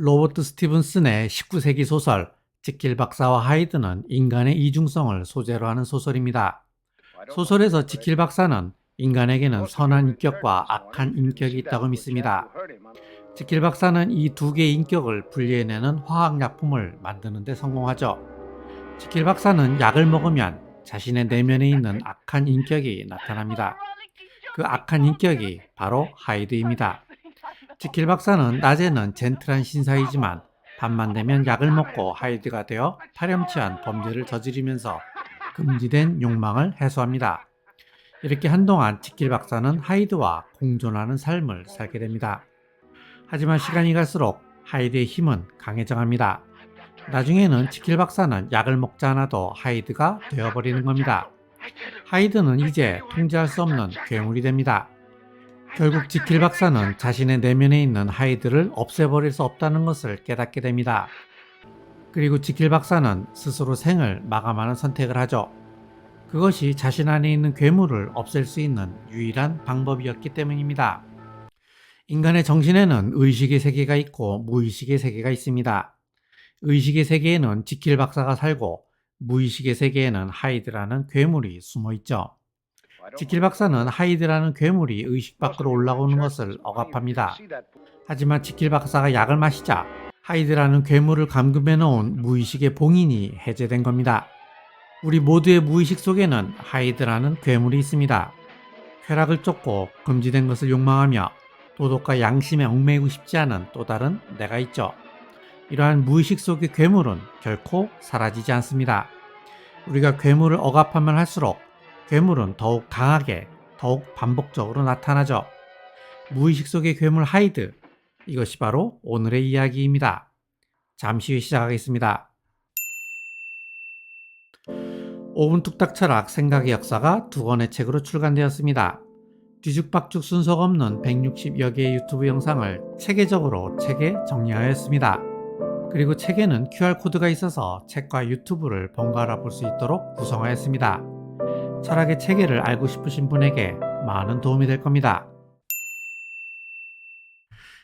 로버트 스티븐슨의 19세기 소설 지킬 박사와 하이드는 인간의 이중성을 소재로 하는 소설입니다. 소설에서 지킬 박사는 인간에게는 선한 인격과 악한 인격이 있다고 믿습니다. 지킬 박사는 이 두 개의 인격을 분리해내는 화학약품을 만드는 데 성공하죠. 지킬 박사는 약을 먹으면 자신의 내면에 있는 악한 인격이 나타납니다. 그 악한 인격이 바로 하이드입니다. 지킬 박사는 낮에는 젠틀한 신사이지만 밤만 되면 약을 먹고 하이드가 되어 파렴치한 범죄를 저지르면서 금지된 욕망을 해소합니다. 이렇게 한동안 지킬 박사는 하이드와 공존하는 삶을 살게 됩니다. 하지만 시간이 갈수록 하이드의 힘은 강해져갑니다. 나중에는 지킬 박사는 약을 먹지 않아도 하이드가 되어버리는 겁니다. 하이드는 이제 통제할 수 없는 괴물이 됩니다. 결국 지킬 박사는 자신의 내면에 있는 하이드를 없애버릴 수 없다는 것을 깨닫게 됩니다. 그리고 지킬 박사는 스스로 생을 마감하는 선택을 하죠. 그것이 자신 안에 있는 괴물을 없앨 수 있는 유일한 방법이었기 때문입니다. 인간의 정신에는 의식의 세계가 있고 무의식의 세계가 있습니다. 의식의 세계에는 지킬 박사가 살고 무의식의 세계에는 하이드라는 괴물이 숨어 있죠. 지킬 박사는 하이드라는 괴물이 의식 밖으로 올라오는 것을 억압합니다. 하지만 지킬 박사가 약을 마시자 하이드라는 괴물을 감금해 놓은 무의식의 봉인이 해제된 겁니다. 우리 모두의 무의식 속에는 하이드라는 괴물이 있습니다. 쾌락을 쫓고 금지된 것을 욕망하며 도덕과 양심에 얽매이고 싶지 않은 또 다른 내가 있죠. 이러한 무의식 속의 괴물은 결코 사라지지 않습니다. 우리가 괴물을 억압하면 할수록 괴물은 더욱 강하게, 더욱 반복적으로 나타나죠. 무의식 속의 괴물 하이드. 이것이 바로 오늘의 이야기입니다. 잠시 후에 시작하겠습니다. 5분 뚝딱 철학 생각의 역사가 두 권의 책으로 출간되었습니다. 뒤죽박죽 순서가 없는 160여 개의 유튜브 영상을 체계적으로 책에 정리하였습니다. 그리고 책에는 QR코드가 있어서 책과 유튜브를 번갈아 볼 수 있도록 구성하였습니다. 철학의 체계를 알고 싶으신 분에게 많은 도움이 될 겁니다.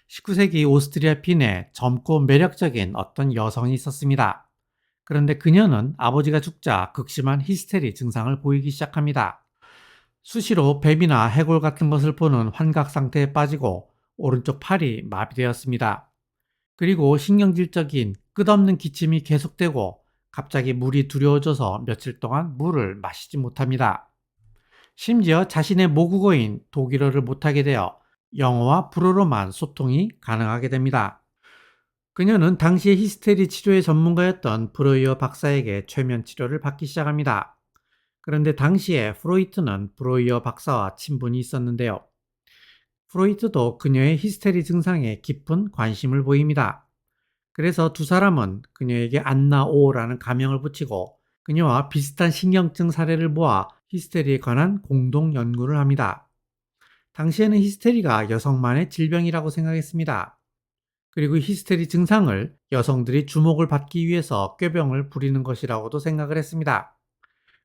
19세기 오스트리아 핀에 젊고 매력적인 어떤 여성이 있었습니다. 그런데 그녀는 아버지가 죽자 극심한 히스테리 증상을 보이기 시작합니다. 수시로 뱀이나 해골 같은 것을 보는 환각 상태에 빠지고 오른쪽 팔이 마비되었습니다. 그리고 신경질적인 끝없는 기침이 계속되고 갑자기 물이 두려워져서 며칠 동안 물을 마시지 못합니다. 심지어 자신의 모국어인 독일어를 못하게 되어 영어와 불어로만 소통이 가능하게 됩니다. 그녀는 당시의 히스테리 치료의 전문가였던 브로이어 박사에게 최면 치료를 받기 시작합니다. 그런데 당시에 프로이트는 브로이어 박사와 친분이 있었는데요. 프로이트도 그녀의 히스테리 증상에 깊은 관심을 보입니다. 그래서 두 사람은 그녀에게 안나오라는 가명을 붙이고 그녀와 비슷한 신경증 사례를 모아 히스테리에 관한 공동 연구를 합니다. 당시에는 히스테리가 여성만의 질병이라고 생각했습니다. 그리고 히스테리 증상을 여성들이 주목을 받기 위해서 꾀병을 부리는 것이라고도 생각을 했습니다.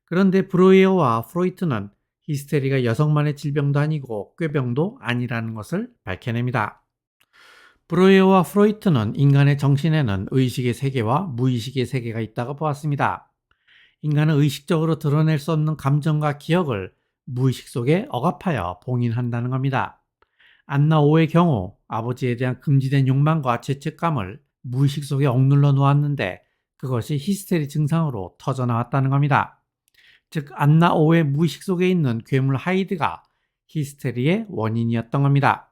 그런데 브로이어와 프로이트는 히스테리가 여성만의 질병도 아니고 꾀병도 아니라는 것을 밝혀냅니다. 브로이어와 프로이트는 인간의 정신에는 의식의 세계와 무의식의 세계가 있다고 보았습니다. 인간은 의식적으로 드러낼 수 없는 감정과 기억을 무의식 속에 억압하여 봉인한다는 겁니다. 안나 오의 경우 아버지에 대한 금지된 욕망과 죄책감을 무의식 속에 억눌러 놓았는데 그것이 히스테리 증상으로 터져 나왔다는 겁니다. 즉 안나 오의 무의식 속에 있는 괴물 하이드가 히스테리의 원인이었던 겁니다.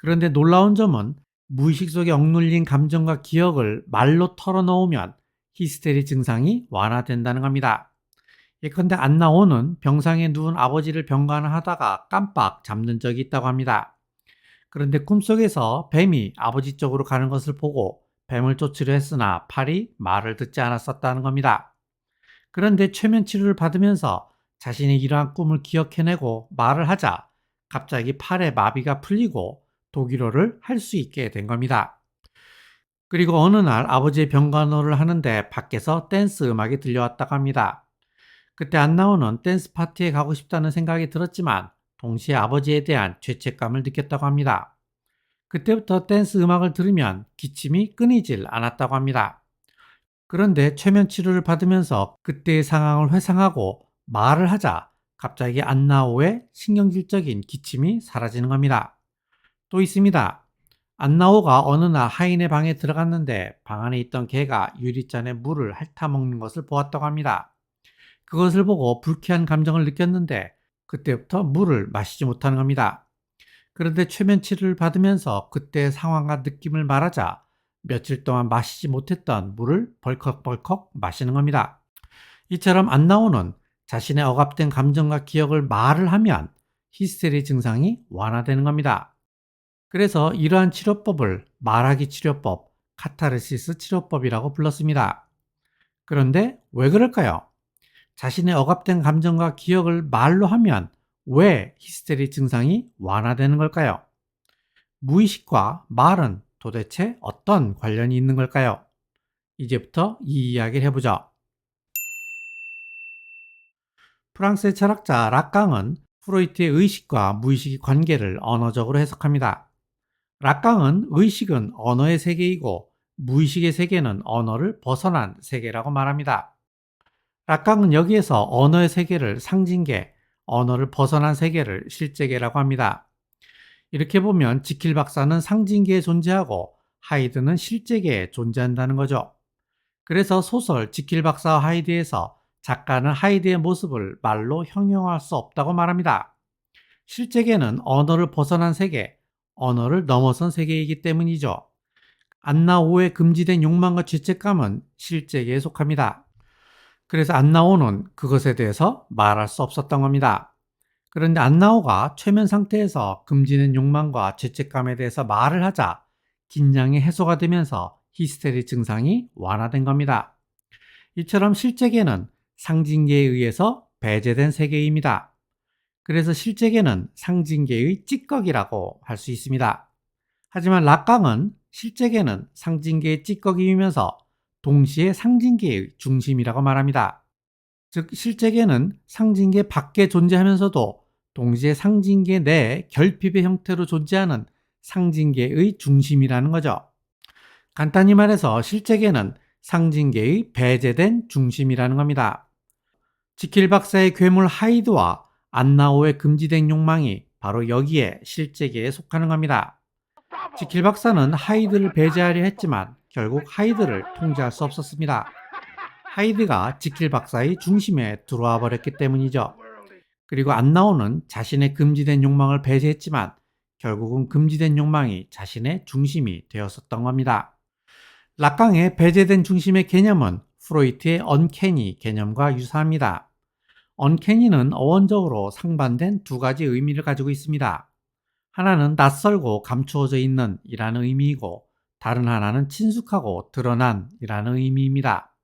그런데 놀라운 점은 무의식 속에 억눌린 감정과 기억을 말로 털어놓으면 히스테리 증상이 완화된다는 겁니다. 예컨대 안나오는 병상에 누운 아버지를 병간을 하다가 깜빡 잠든 적이 있다고 합니다. 그런데 꿈속에서 뱀이 아버지 쪽으로 가는 것을 보고 뱀을 쫓으려 했으나 팔이 말을 듣지 않았었다는 겁니다. 그런데 최면 치료를 받으면서 자신이 이러한 꿈을 기억해내고 말을 하자 갑자기 팔에 마비가 풀리고 독일어를 할 수 있게 된 겁니다. 그리고 어느 날 아버지의 병간호를 하는데 밖에서 댄스 음악이 들려왔다고 합니다. 그때 안나오는 댄스 파티에 가고 싶다는 생각이 들었지만 동시에 아버지에 대한 죄책감을 느꼈다고 합니다. 그때부터 댄스 음악을 들으면 기침이 끊이질 않았다고 합니다. 그런데 최면 치료를 받으면서 그때의 상황을 회상하고 말을 하자 갑자기 안나오의 신경질적인 기침이 사라지는 겁니다. 또 있습니다. 안나오가 어느 날 하인의 방에 들어갔는데 방 안에 있던 개가 유리잔에 물을 핥아먹는 것을 보았다고 합니다. 그것을 보고 불쾌한 감정을 느꼈는데 그때부터 물을 마시지 못하는 겁니다. 그런데 최면 치료를 받으면서 그때의 상황과 느낌을 말하자 며칠 동안 마시지 못했던 물을 벌컥벌컥 마시는 겁니다. 이처럼 안나오는 자신의 억압된 감정과 기억을 말을 하면 히스테리 증상이 완화되는 겁니다. 그래서 이러한 치료법을 말하기 치료법, 카타르시스 치료법이라고 불렀습니다. 그런데 왜 그럴까요? 자신의 억압된 감정과 기억을 말로 하면 왜 히스테리 증상이 완화되는 걸까요? 무의식과 말은 도대체 어떤 관련이 있는 걸까요? 이제부터 이 이야기를 해보죠. 프랑스의 철학자 락강은 프로이트의 의식과 무의식의 관계를 언어적으로 해석합니다. 락강은 의식은 언어의 세계이고 무의식의 세계는 언어를 벗어난 세계라고 말합니다. 락강은 여기에서 언어의 세계를 상징계, 언어를 벗어난 세계를 실제계라고 합니다. 이렇게 보면 지킬 박사는 상징계에 존재하고 하이드는 실제계에 존재한다는 거죠. 그래서 소설 지킬 박사와 하이드에서 작가는 하이드의 모습을 말로 형용할 수 없다고 말합니다. 실제계는 언어를 벗어난 세계, 언어를 넘어선 세계이기 때문이죠. 안나오의 금지된 욕망과 죄책감은 실제계에 속합니다. 그래서 안나오는 그것에 대해서 말할 수 없었던 겁니다. 그런데 안나오가 최면 상태에서 금지된 욕망과 죄책감에 대해서 말을 하자 긴장이 해소가 되면서 히스테리 증상이 완화된 겁니다. 이처럼 실제계는 상징계에 의해서 배제된 세계입니다. 그래서 실제계는 상징계의 찌꺼기라고 할 수 있습니다. 하지만 락강은 실제계는 상징계의 찌꺼기이면서 동시에 상징계의 중심이라고 말합니다. 즉 실제계는 상징계 밖에 존재하면서도 동시에 상징계 내 결핍의 형태로 존재하는 상징계의 중심이라는 거죠. 간단히 말해서 실제계는 상징계의 배제된 중심이라는 겁니다. 지킬 박사의 괴물 하이드와 안나오의 금지된 욕망이 바로 여기에 실제계에 속하는 겁니다. 지킬 박사는 하이드를 배제하려 했지만 결국 하이드를 통제할 수 없었습니다. 하이드가 지킬 박사의 중심에 들어와 버렸기 때문이죠. 그리고 안나오는 자신의 금지된 욕망을 배제했지만 결국은 금지된 욕망이 자신의 중심이 되었었던 겁니다. 락강의 배제된 중심의 개념은 프로이트의 언캐니 개념과 유사합니다. 언캐니는 어원적으로 상반된 두 가지 의미를 가지고 있습니다. 하나는 낯설고 감추어져 있는 이라는 의미이고 다른 하나는 친숙하고 드러난 이라는 의미입니다.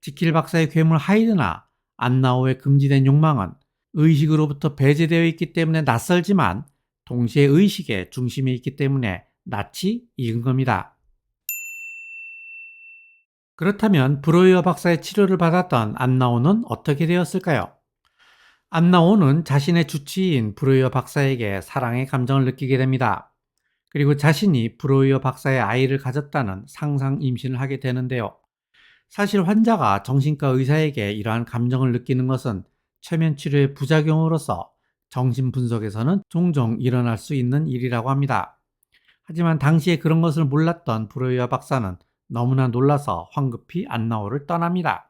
지킬 박사의 괴물 하이드나 안나오의 금지된 욕망은 의식으로부터 배제되어 있기 때문에 낯설지만 동시에 의식의 중심에 있기 때문에 낯이 익은 겁니다. 그렇다면 브로이어 박사의 치료를 받았던 안나오는 어떻게 되었을까요? 안나오는 자신의 주치인 브로이어 박사에게 사랑의 감정을 느끼게 됩니다. 그리고 자신이 브로이어 박사의 아이를 가졌다는 상상 임신을 하게 되는데요. 사실 환자가 정신과 의사에게 이러한 감정을 느끼는 것은 최면 치료의 부작용으로서 정신 분석에서는 종종 일어날 수 있는 일이라고 합니다. 하지만 당시에 그런 것을 몰랐던 브로이어 박사는 너무나 놀라서 황급히 안나오를 떠납니다.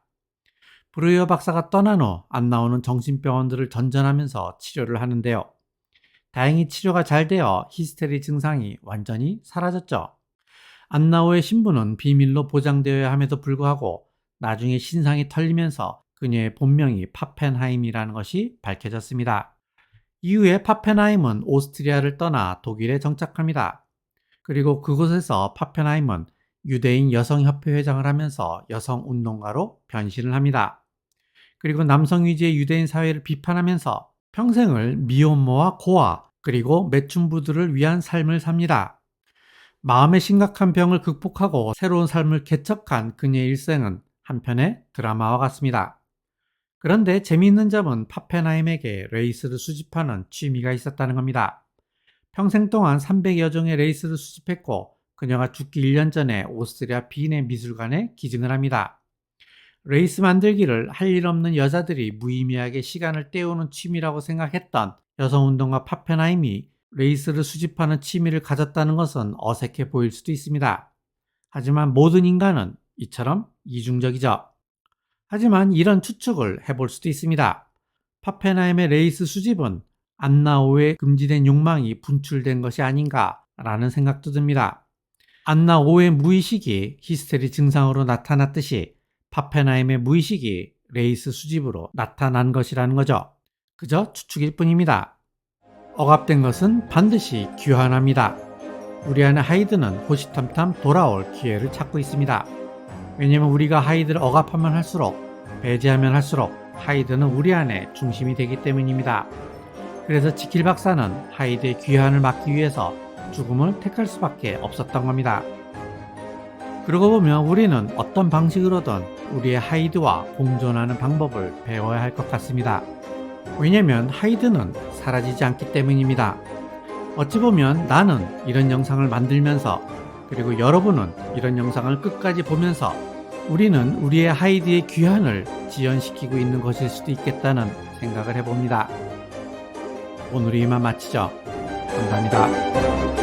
브루이어 박사가 떠난 후 안 나오는 정신병원들을 전전하면서 치료를 하는데요. 다행히 치료가 잘 되어 히스테리 증상이 완전히 사라졌죠. 안나오의 신분은 비밀로 보장되어야 함에도 불구하고 나중에 신상이 털리면서 그녀의 본명이 파펜하임이라는 것이 밝혀졌습니다. 이후에 파펜하임은 오스트리아를 떠나 독일에 정착합니다. 그리고 그곳에서 파펜하임은 유대인 여성협회 회장을 하면서 여성 운동가로 변신을 합니다. 그리고 남성 위주의 유대인 사회를 비판하면서 평생을 미혼모와 고아 그리고 매춘부들을 위한 삶을 삽니다. 마음의 심각한 병을 극복하고 새로운 삶을 개척한 그녀의 일생은 한편의 드라마와 같습니다. 그런데 재미있는 점은 파펜하임에게 레이스를 수집하는 취미가 있었다는 겁니다. 평생 동안 300여 종의 레이스를 수집했고 그녀가 죽기 1년 전에 오스트리아 비인의 미술관에 기증을 합니다. 레이스 만들기를 할 일 없는 여자들이 무의미하게 시간을 때우는 취미라고 생각했던 여성운동가 파펜하임이 레이스를 수집하는 취미를 가졌다는 것은 어색해 보일 수도 있습니다. 하지만 모든 인간은 이처럼 이중적이죠. 하지만 이런 추측을 해볼 수도 있습니다. 파펜하임의 레이스 수집은 안나오의 금지된 욕망이 분출된 것이 아닌가라는 생각도 듭니다. 안나오의 무의식이 히스테리 증상으로 나타났듯이 파펜하임의 무의식이 레이스 수집으로 나타난 것이라는 거죠. 그저 추측일 뿐입니다. 억압된 것은 반드시 귀환합니다. 우리 안의 하이드는 호시탐탐 돌아올 기회를 찾고 있습니다. 왜냐면 우리가 하이드를 억압하면 할수록 배제하면 할수록 하이드는 우리 안의 중심이 되기 때문입니다. 그래서 지킬 박사는 하이드의 귀환을 막기 위해서 죽음을 택할 수밖에 없었던 겁니다. 그러고 보면 우리는 어떤 방식으로든 우리의 하이드와 공존하는 방법을 배워야 할 것 같습니다. 왜냐면 하이드는 사라지지 않기 때문입니다. 어찌 보면 나는 이런 영상을 만들면서 그리고 여러분은 이런 영상을 끝까지 보면서 우리는 우리의 하이드의 귀환을 지연시키고 있는 것일 수도 있겠다는 생각을 해봅니다. 오늘 이만 마치죠. 감사합니다.